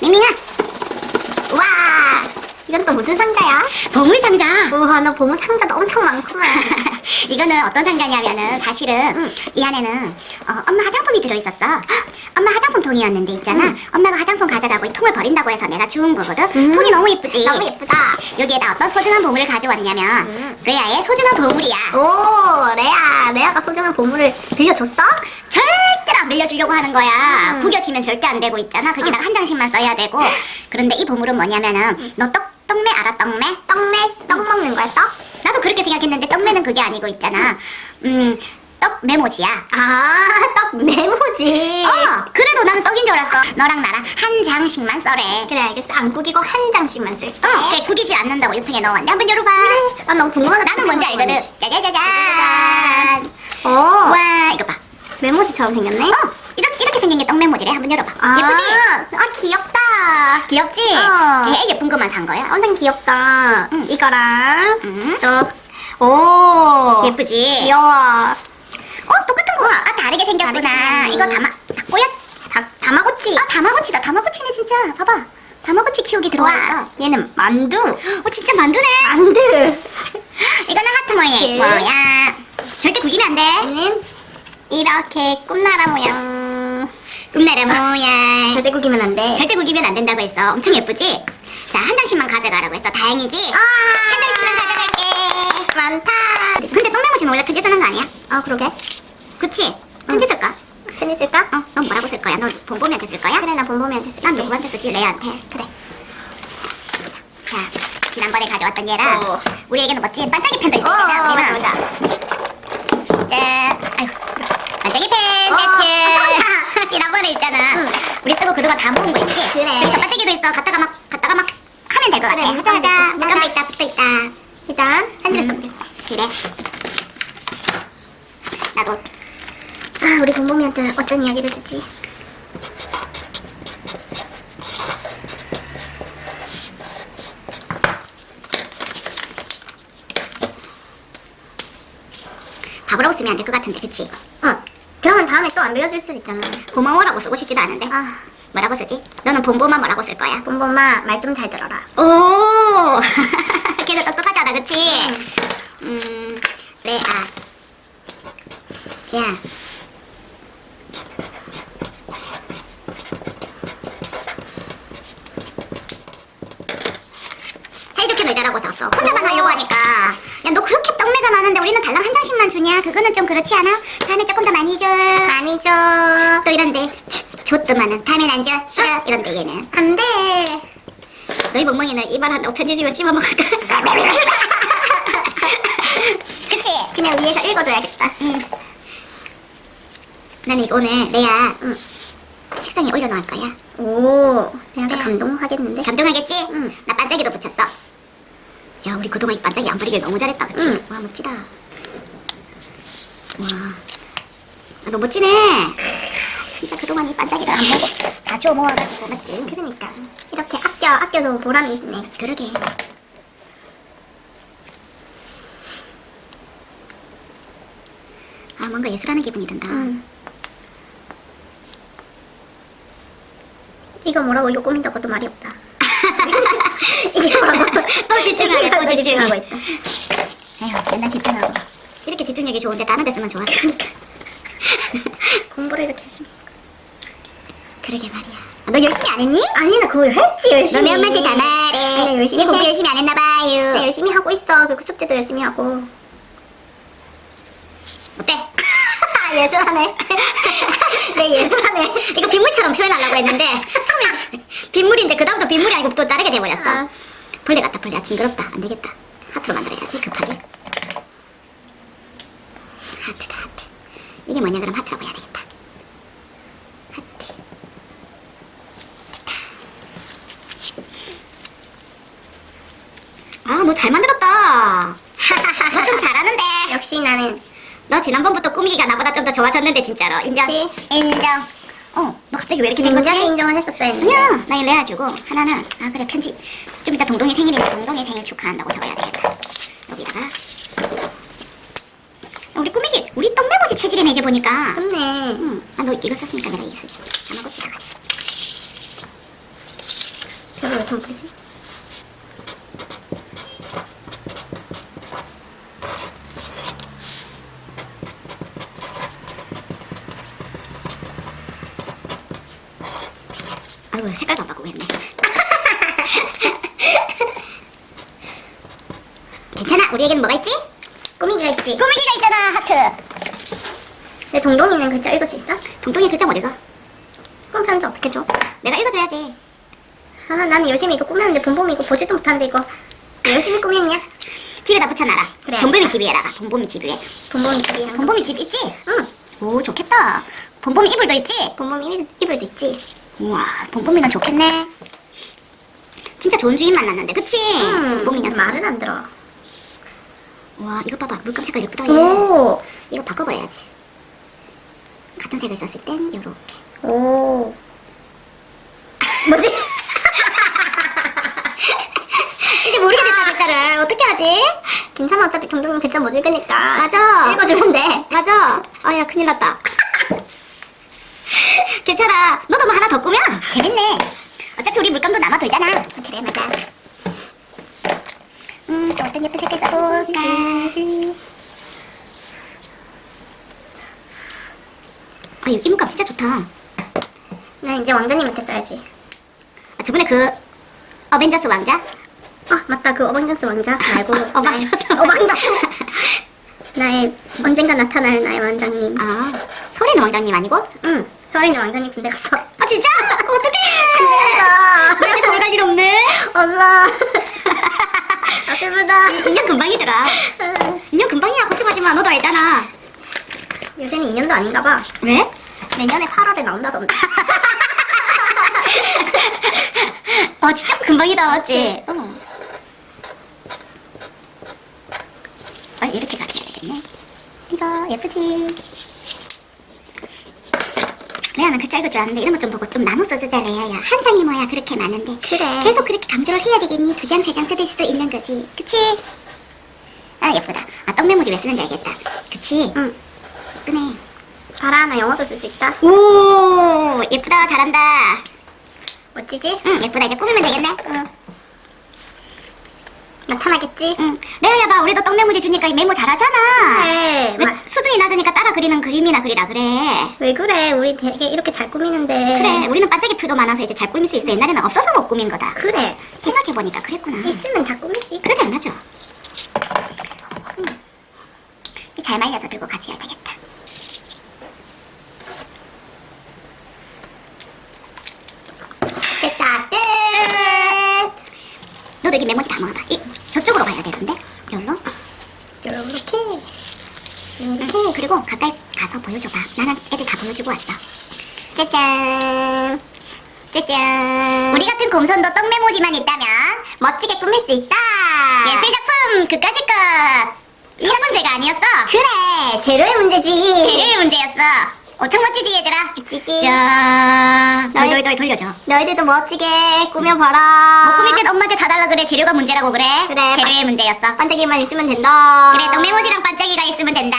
밍밍아. 와, 이건 또 무슨 상자야? 보물 상자. 우와, 너 보물 상자도 엄청 많구만. 이거는 어떤 상자냐면은 사실은 응. 이 안에는 어, 엄마 화장품이 들어있었어. 엄마 화장품 통이었는데 있잖아. 응. 엄마가 화장품 가져가고 이 통을 버린다고 해서 내가 주운 거거든. 음. 통이 너무 예쁘지. 너무 예쁘다. 여기에다 어떤 소중한 보물을 가져왔냐면 음. 레아의 소중한 보물이야. 오, 레아, 레아가 소중한 보물을 들려줬어? 절대로 안 빌려주려고 하는 거야. 음. 구겨지면 절대 안 되고 있잖아. 거기다가 한 장씩만 써야 되고. 그런데 이 보물은 뭐냐면은 너 떡, 떡매 알아? 떡매? 떡매? 떡 먹는 거야, 떡? 나도 그렇게 생각했는데 떡매는 그게 아니고 있잖아. 음, 떡 메모지야. 아, 떡 메모지. 어, 그래도 나는 떡인 줄 알았어. 너랑 나랑 한 장씩만 써래. 그래, 알겠어. 안 구기고 한 장씩만 쓸게. 어, 그래, 구기지 않는다고 유통에 넣어왔네. 한번 열어봐. 아, 너무 궁금하다. 나는 뭔지 알거든. 짜자자잔. 오, 와, 이거 봐. 메모지처럼 생겼네. 어, 이렇게, 이렇게 생긴 게 떡 메모지래. 한번 열어봐. 아, 예쁘지? 아, 귀엽다. 귀엽지? 어. 제일 예쁜 것만 산 거야. 엄청 귀엽다. 응. 이거랑 음. 또, 오, 예쁘지? 귀여워. 어, 똑같은 거. 아, 다르게 생겼구나. 다르게. 이거 다마, 다꼬야? 다, 다마고치. 아, 다마고치다. 다마고치네, 진짜. 봐봐. 다마고치 키우기. 와, 얘는 만두. 어, 진짜 만두네. 만두. 이거는 하트 모양. 예. 뭐야? 절대 구기면 안 돼. 얘는 이렇게 꿈나라 모양. 꿈나라 모양. 절대 구기면 안 돼. 절대 구기면 안 된다고 했어. 엄청 예쁘지? 자, 한 장씩만 가져가라고 했어. 다행이지? 아, 한 장씩만 가져갈게. 많다. 근데 똥메모지는 원래 편지 쓰는 거 아니야? 아, 그러게. 그치? 편지 쓸까? 편지 쓸까? 어, 넌 뭐라고 쓸 거야? 너 본범이한테 쓸 거야? 그래, 나 본범이한테 쓸게. 난 누구한테 쓰지? 레아한테. 그래. 자, 지난번에 가져왔던 얘랑 어. 우리에게는 멋진 반짝이 펜도 어, 있었잖아. 맞아, 우리는. 맞아. 짠. 반짝이 펜 어, 세트. 지난번에 있잖아. 응. 우리 쓰고 그동안 다 모은 거 있지? 그래. 저기서 반짝이도 있어. 갖다가 막, 갖다가 막 하면 될 것 같아. 그래, 하자, 하자. 잠깐만 있다, 붙어 있다. 일단, 편지를 음. 써보겠어. 그래. 나도. 아, 우리 본범이한테 어쩐 이야기를 쓰지? 바보라고 쓰면 안 될 것 같은데, 그치? 어. 그러면 다음에 또 안 빌려줄 수도 있잖아. 고마워라고 쓰고 싶지도 않은데. 아, 뭐라고 쓰지? 너는 본보만 뭐라고 쓸 거야? 본범아, 말 좀 잘 들어라. 오! 걔도 똑똑하잖아, 그치? 음, 레아. 야. 사이좋게 놀자라고 썼어. 혼자만 오. 하려고 하니까. 야, 너 그렇게 떡매가 많은데 우리는 달랑 한 장씩만 주냐? 그거는 좀 그렇지 않아? 다음에 조금 더 많이 줘. 많이 줘. 또 이런데. 줬더만은 다음엔 안 줘. 싫어. 이런데 얘는. 안 돼. 너희 멍멍이는 한다고 편지 주면 씹어먹을까? 그치? 그냥 위에서 읽어줘야겠다. 응. 나는 이거 오늘 레아 응. 책상에 올려놓을 거야. 오, 내가 네. 감동하겠는데? 감동하겠지? 응. 나 반짝이도 붙였어. 야, 우리 그동안 이 반짝이 안 버리길 너무 잘했다, 그치? 응. 와, 멋지다. 와. 아, 너 멋지네. 진짜 그동안 이 반짝이를 안 먹고 다 주워 모아가지고, 맞지? 그러니까. 이렇게 아껴, 아껴도 보람이 있네. 그러게. 아, 뭔가 예술하는 기분이 든다. 응. 이거 뭐라고 이거 꾸민다고 도 말이 없다. 이게 뭐라고 또 집중하게, 또 집중하고 집중하고 있다. 에휴, 맨날 집중하고. 이렇게 집중력이 좋은데 다른 데 쓰면 좋았어. 그러니까. 공부를 이렇게 열심히. 그러게 말이야. 아, 너 열심히 안 했니? 아니, 나 그거 했지, 열심히. 너네 엄마한테 다 말해. 네, 열심히 얘 공부 해. 열심히 안 했나 봐요. 네, 열심히 하고 있어. 그리고 숙제도 열심히 하고. 어때? 예술하네. 네, 예술하네. 이거 빗물처럼 표현하려고 했는데 처음에 빗물인데 그 다음부터 빗물이 아니고 또 다르게 돼버렸어. 아. 벌레 같다 벌레. 아, 징그럽다. 안 되겠다. 하트로 만들어야지 급하게. 하트다 하트. 이게 뭐냐 그럼 하트라고 해야 되겠다. 하트. 됐다. 아, 너 잘 만들었다. 너 좀 잘하는데. 역시 나는 너 지난번부터 꾸미기가 나보다 좀 더 좋아졌는데 진짜로 인정? 인정 어, 너 갑자기 왜 이렇게 된 거지? 인정을 했었어야 했는데. 아니야 나 이거 해가지고 하나는 아 그래 편지 좀 이따 동동이 생일이니까 동동이 생일 축하한다고 적어야 되겠다 여기다가 우리 꾸미기 우리 떡 메모지 체질이네 이제 보니까 좋네. 응. 아, 너 이거 썼으니까 내가 이거 쓰지. 아마 고치다 가지. 저거 왜 뿌리지? 아이고 색깔도 안 바꾸고 했네. 괜찮아. 우리에겐 뭐가 있지? 꾸미기가 있지. 꾸미기가 있잖아. 하트. 내 동동이는 글자 읽을 수 있어? 동동이 글자 못 읽어? 그럼 편지 어떻게 줘? 내가 읽어줘야지. 아, 나는 열심히 이거 꾸몄는데 본범이 이거 보지도 못하는데 이거 왜 열심히 꾸몄냐? 집에다 붙여놔라. 그래. 본범이 집 위에다가. 본범이 집 위에. 본범이 집이랑 본범이 집 있지? 응. 오 좋겠다. 본범이 이불도 있지? 이불- 이불도 있지. 우와 본범이는 좋겠네. 진짜 좋은 주인 만났는데 그치? 본범이 녀석. 말을 안 들어. 와 이거 봐봐 물감 색깔 예쁘다 얘. 오. 이거 바꿔버려야지. 같은 색을 썼을 땐 요렇게. 오. 뭐지? 이제 모르겠다 글자를 어떻게 하지? 괜찮아 어차피 동동이 글자 못 읽으니까. 맞아. 읽어주면 돼. 맞아. 아야 큰일 났다. 괜찮아. 너도 뭐 하나 더 꾸며. 재밌네. 어차피 우리 물감도 남아 돌잖아. 그래 맞아. 어떤 예쁜 색깔 써볼까? 아, 이 물감 진짜 좋다. 나 이제 왕자님한테 써야지. 아, 저번에 그 어벤져스 왕자? 아 맞다 그 어방자스 왕자 말고 어방자스 나의- 어방자스 나의 언젠가 나타날 나의 왕자님. 아, 소리는 왕자님 아니고? 응. 설이는 왕자님 군대 갔어. 아, 진짜? 어떡해! 갔어. 왜 이렇게 갈일 없네? 어서. 아 슬프다. 2년 금방이더라. 2년 금방이야. 걱정하지 마. 너도 알잖아. 요새는 2년도 아닌가 봐. 왜? 내년에 8월에 나온다던데. 어, 진짜 금방이다. 맞지? 어. 아, 이렇게 가져야 되겠네. 이거 예쁘지? 레아는 글자 읽을 줄 아는데 이런 거좀 보고 좀 나눠 써주자 레아야 한 장이 뭐야 그렇게 많은데 그래. 계속 그렇게 강조를 해야 되겠니 두 장 세 장 뜯을 수도 있는 거지 그치? 아 예쁘다 아 떡메모지 왜 쓰는지 알겠다 그치? 응. 예쁘네 봐라 나 영어도 쓸 수 있다. 오 예쁘다 잘한다 멋지지? 응 예쁘다 이제 꾸미면 되겠네 응. 나타나겠지? 응 레아야 봐 우리도 떡메모지 주니까 메모 잘하잖아 그래. 왜 수준이 낮으니까 그리는 그림이나 그리라 그래 왜 그래? 우리 되게 이렇게 잘 꾸미는데. 그래 우리는 반짝이 표도 많아서 이제 잘 꾸밀 수 있어 옛날에는 없어서 못 꾸민 거다 그래. 생각해보니까 그랬구나 있으면 다 꾸밀 수 있다. 그래 맞아 음. 잘 말려서 들고 가줘야 되겠다 됐다. 끝. 너도 여기 메모지 다 모아봐 이, 저쪽으로 가야 되는데 여기로 이렇게. 이렇게 그리고 가까이 가서 보여줘봐 나는 애들 다 보여주고 왔어 짜잔. 짜잔. 우리 같은 곰손도 떡 메모지만 있다면 멋지게 꾸밀 수 있다 예술 작품 그까짓 것 이런 문제가 아니었어 그래. 재료의 문제지. 재료의 문제였어 엄청 멋지지 얘들아 멋지지. 짠 너희- 돌돌돌 돌려줘 너희들도 멋지게 꾸며봐라. 못 꾸밀 땐 엄마한테 사달라 그래 재료가 문제라고 그래 그래. 재료의 문제였어 반짝이만 있으면 된다. 그래 떡 메모지랑 반짝이가 있으면 된다